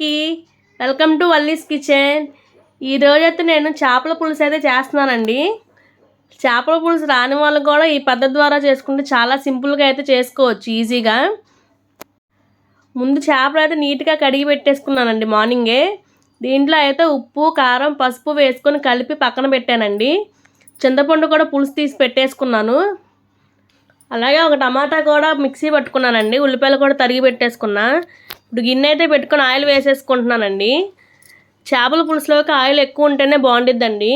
అందరికీ welcome to Valli's kitchen. ఈరోజు అయితే నేను చేపల పులుసు అయితే చేస్తున్నానండి. చేపల పులుసు రాని వాళ్ళు కూడా ఈ పద్ధతి ద్వారా చేసుకుంటే చాలా సింపుల్గా అయితే చేసుకోవచ్చు ఈజీగా. ముందు చేపలు అయితే నీట్గా కడిగి పెట్టేసుకున్నానండి మార్నింగే. దీంట్లో అయితే ఉప్పు కారం పసుపు వేసుకొని కలిపి పక్కన పెట్టానండి. చింతపండు కూడా పులుసు తీసి పెట్టేసుకున్నాను. అలాగే ఒక టమాటా కూడా మిక్సీ పట్టుకున్నానండి. ఉల్లిపాయలు కూడా తరిగి పెట్టేసుకున్నా. ఇప్పుడు గిన్నె అయితే పెట్టుకొని ఆయిల్ వేసేసుకుంటున్నానండి. చేపల పులుసులోకి ఆయిల్ ఎక్కువ ఉంటేనే బాగుండిద్దండి.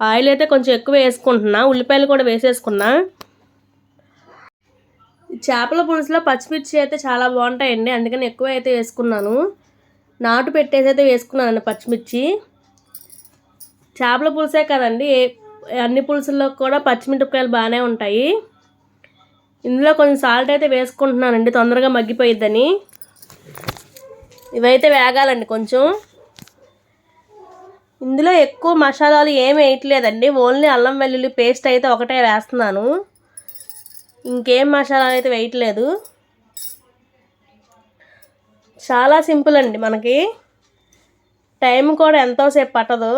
ఆయిల్ అయితే కొంచెం ఎక్కువ వేసుకుంటున్నా. ఉల్లిపాయలు కూడా వేసేసుకున్నా. చేపల పులుసులో పచ్చిమిర్చి అయితే చాలా బాగుంటాయండి. అందుకని ఎక్కువ అయితే వేసుకున్నాను. నాటు పెట్టేసి అయితే వేసుకున్నానండి పచ్చిమిర్చి. చేపల పులుసే కదండి. అన్ని పులుసుల్లో కూడా పచ్చిమిరపకాయలు బాగానే ఉంటాయి. ఇందులో కొంచెం సాల్ట్ అయితే వేసుకుంటున్నానండి. తొందరగా మగ్గిపోయిద్దని. ఇవైతే వేగాలండి కొంచెం. ఇందులో ఎక్కువ మసాలాలు ఏమి వేయట్లేదండి. ఓన్లీ అల్లం వెల్లుల్లి పేస్ట్ అయితే ఒకటే వేస్తున్నాను. ఇంకేం మసాలాలు అయితే వేయట్లేదు. చాలా సింపుల్ అండి మనకి. టైం కూడా ఎంతోసేపు పట్టదు.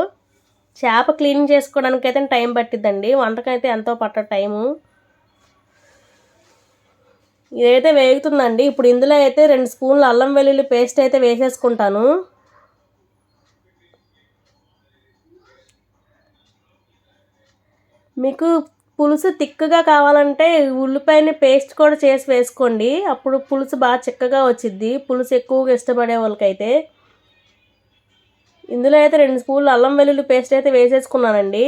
చేప క్లీన్ చేసుకోవడానికి అయితే టైం పట్టిద్దండి. వంటకైతే ఎంతో పట్టదు టైము. ఇదైతే వేగుతుందండి. ఇప్పుడు ఇందులో అయితే రెండు స్పూన్లు అల్లం వెల్లుల్లి పేస్ట్ అయితే వేసేసుకుంటాను. మీకు పులుసు తిక్కగా కావాలంటే ఉల్లిపాయని పేస్ట్ కూడా చేసి వేసుకోండి. అప్పుడు పులుసు బాగా చిక్కగా వచ్చిద్ది. పులుసు ఎక్కువగా ఇష్టపడే వాళ్ళకైతే. ఇందులో అయితే రెండు స్పూన్లు అల్లం వెల్లుల్లి పేస్ట్ అయితే వేసేసుకున్నానండి.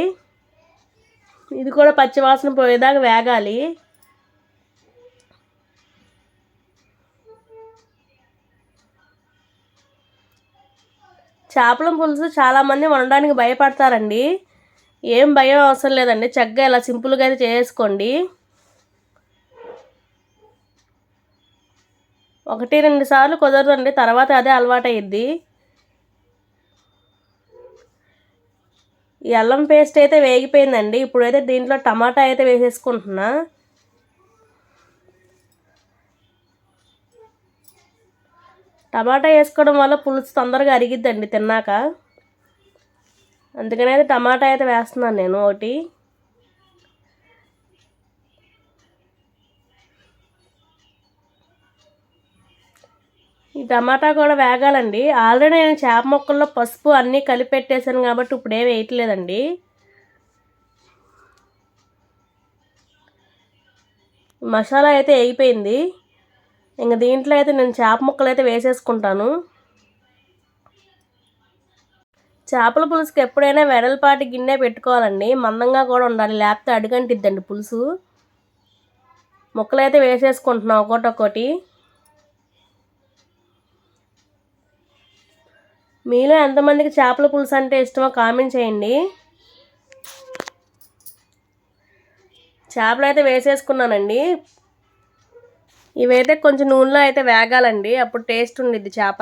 ఇది కూడా పచ్చివాసన పోయేదాకా వేగాలి. చేపల పులుసు చాలామంది వండడానికి భయపడతారండి. ఏం భయం అవసరం లేదండి. చక్కగా ఇలా సింపుల్గా అయితే చేసుకోండి. ఒకటి రెండు సార్లు కుదరదండి. తర్వాత అదే అలవాటు అయ్యిద్ది ఈ అల్లం పేస్ట్ అయితే వేగిపోయిందండి. ఇప్పుడైతే దీంట్లో టమాటా అయితే వేసేసుకుంటున్నా. టమాటా వేసుకోవడం వల్ల పులుసు తొందరగా అరిగిద్దండి తిన్నాక. అందుకని అయితే టమాటా అయితే వేస్తున్నాను నేను ఒకటి. ఈ టమాటా కూడా వేగాలండి. ఆల్రెడీ నేను చేప మొక్కల్లో పసుపు అన్నీ కలిపి పెట్టేశాను కాబట్టి ఇప్పుడు ఏం వేయట్లేదండి. మసాలా అయితే వేగిపోయింది. ఇంక దీంట్లో అయితే నేను చేప ముక్కలు అయితే వేసేసుకుంటాను. చేపల పులుసుకి ఎప్పుడైనా వెడల్పాటి గిన్నె పెట్టుకోవాలండి. మందంగా కూడా ఉండాలి. లేకపోతే అడుగంటిద్దండి పులుసు. ముక్కలు అయితే వేసేసుకుంటున్నాం ఒకటి మీలో ఎంతమందికి చేపల పులుసు అంటే ఇష్టమో కామెంట్ చేయండి. చేపలు అయితే వేసేసుకున్నానండి. ఇవైతే కొంచెం నూనెలో అయితే వేగాలండి. అప్పుడు టేస్ట్ ఉండిద్ది చేప.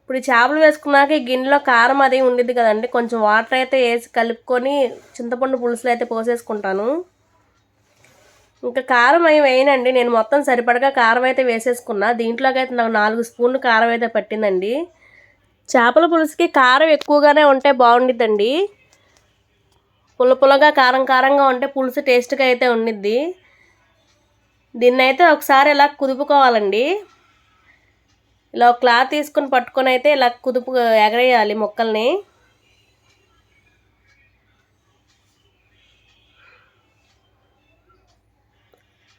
ఇప్పుడు ఈ చేపలు వేసుకున్నాక ఈ గిన్నెలో కారం అది ఉండిద్ది కదండి. కొంచెం వాటర్ అయితే వేసి కలుపుకొని చింతపండు పులుసులు అయితే పోసేసుకుంటాను. ఇంకా కారం అవి వేయనండి. నేను మొత్తం సరిపడగా కారం అయితే వేసేసుకున్నా. దీంట్లోకి అయితే నాకు నాలుగు స్పూన్లు కారం అయితే పట్టిందండి. చేపల పులుసుకి కారం ఎక్కువగానే ఉంటే బాగుండిద్దండి. పుల్ల పుల్లగా కారం కారంగా ఉంటే పులుసు టేస్ట్గా అయితే ఉండిద్ది. దీన్ని అయితే ఒకసారి ఇలా కుదుపుకోవాలండి. ఇలా ఒక క్లాత్ తీసుకుని పట్టుకొని అయితే ఇలా కుదుపు ఎగరేయాలి మొక్కల్ని.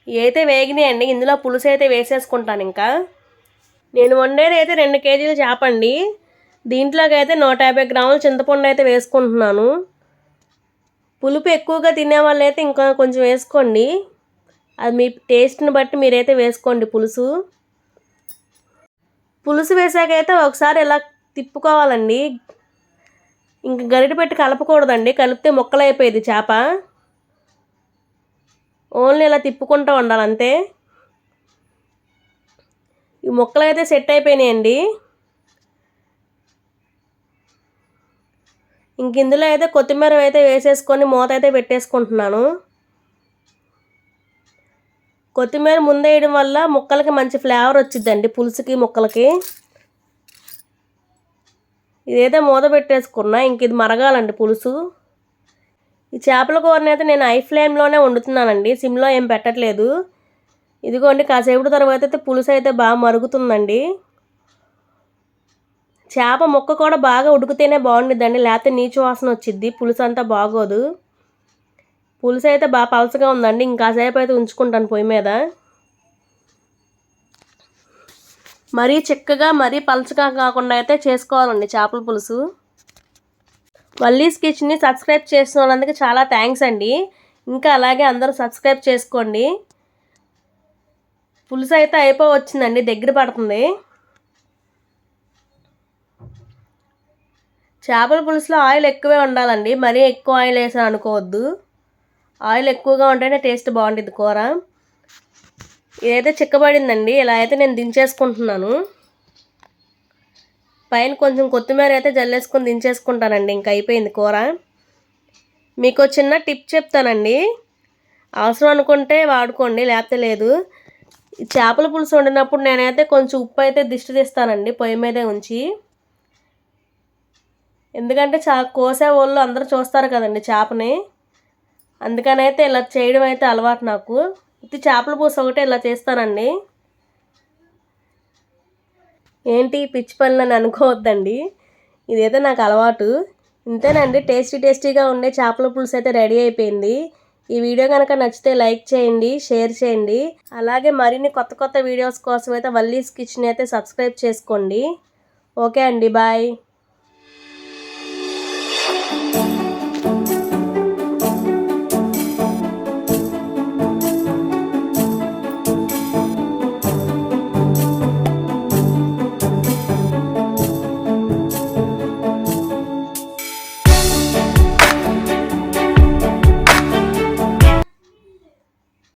అయితే వేగినాయండి. ఇందులో పులుసు అయితే వేసేసుకుంటాను ఇంకా. నేను వండేది అయితే రెండు కేజీలు చేపండి దీంట్లోకి అయితే నూట యాభై గ్రాముల చింతపండు అయితే వేసుకుంటున్నాను. పులుపు ఎక్కువగా తినే వాళ్ళు అయితే ఇంకా కొంచెం వేసుకోండి. అది మీ టేస్ట్ని బట్టి మీరైతే వేసుకోండి పులుసు. పులుసు వేసాకైతే ఒకసారి ఇలా తిప్పుకోవాలండి. ఇంక గరిట పెట్టి కలపకూడదండి. కలిపితే ముక్కలైపోయేది చేప. ఓన్లీ ఇలా తిప్పుకుంటూ ఉండాలి అంతే. ఈ ముక్కలు అయితే సెట్ అయిపోయినాయండి. ఇంక ఇందులో అయితే కొత్తిమీర అయితే వేసేసుకొని మూత అయితే పెట్టేసుకుంటున్నాను. కొత్తిమీర ముందే వేయడం వల్ల ముక్కలకి మంచి ఫ్లేవర్ వచ్చిందండి పులుసుకి ముక్కలకి. ఇదైతే మూత పెట్టేసుకున్నా ఇంక ఇది మరగాలండి పులుసు. ఈ చేపల కూరని అయితే నేను ఐ ఫ్లేమ్లోనే వండుతున్నానండి సిమ్లో ఏం పెట్టట్లేదు. ఇదిగోండి కాసేపు తర్వాత అయితే పులుసు అయితే బాగా మరుగుతుందండి. చేప ముక్క కూడా బాగా ఉడికితేనే బాగుండిద్దండి లేకపోతే నీచు వాసన వచ్చిద్ది పులుసు అంతా బాగోదు. పులుసు అయితే బాగా పలసగా ఉందండి ఇంకాసేపు అయితే ఉంచుకుంటాను పొయ్యి మీద. మరీ చిక్కగా మరీ పలచగా కాకుండా అయితే చేసుకోవాలండి చేపల పులుసు. వల్లీస్ కిచెన్ని సబ్స్క్రైబ్ చేసిన వాళ్ళందుకు చాలా థ్యాంక్స్ అండి. ఇంకా అలాగే అందరూ సబ్స్క్రైబ్ చేసుకోండి. పులుసు అయితే అయిపో వచ్చిందండి దగ్గర పడుతుంది. చేపల పులుసులో ఆయిల్ ఎక్కువే ఉండాలండి. మరీ ఎక్కువ ఆయిల్ వేసాను అనుకోవద్దు ఆయిల్ ఎక్కువగా ఉంటేనే టేస్ట్ బాగుంటుంది కూర. ఇదైతే చిక్కబడిందండి ఇలా అయితే నేను దించేసుకుంటున్నాను. పైన కొంచెం కొత్తిమీర అయితే జల్లేసుకొని దించేసుకుంటానండి ఇంకా అయిపోయింది కూర. మీకు చిన్న టిప్ చెప్తానండి. అవసరం అనుకుంటే వాడుకోండి లేకపోతే లేదు. చేపల పులుసు వండినప్పుడు నేనైతే కొంచెం ఉప్పు అయితే దిష్టి తీస్తానండి పొయ్యి మీదే ఉంచి. ఎందుకంటే చా కోసే వాళ్ళు అందరూ చూస్తారు కదండి చేపని. అందుకనైతే ఇలా చేయడం అయితే అలవాటు నాకు. ఇది చేపల పూస ఒకటే ఇలా చేస్తానండి. ఏంటి? పిచ్చి పనులని అనుకోవద్దండి. ఇదైతే నాకు అలవాటు. ఇంతేనండి. టేస్టీ టేస్టీగా ఉండే చేపల పులుసు అయితే రెడీ అయిపోయింది. ఈ వీడియో కనుక నచ్చితే లైక్ చేయండి షేర్ చేయండి. అలాగే మరిన్ని కొత్త కొత్త వీడియోస్ కోసం అయితే వల్లీస్ కిచెన్ అయితే సబ్స్క్రైబ్ చేసుకోండి. ఓకే అండి. బాయ్.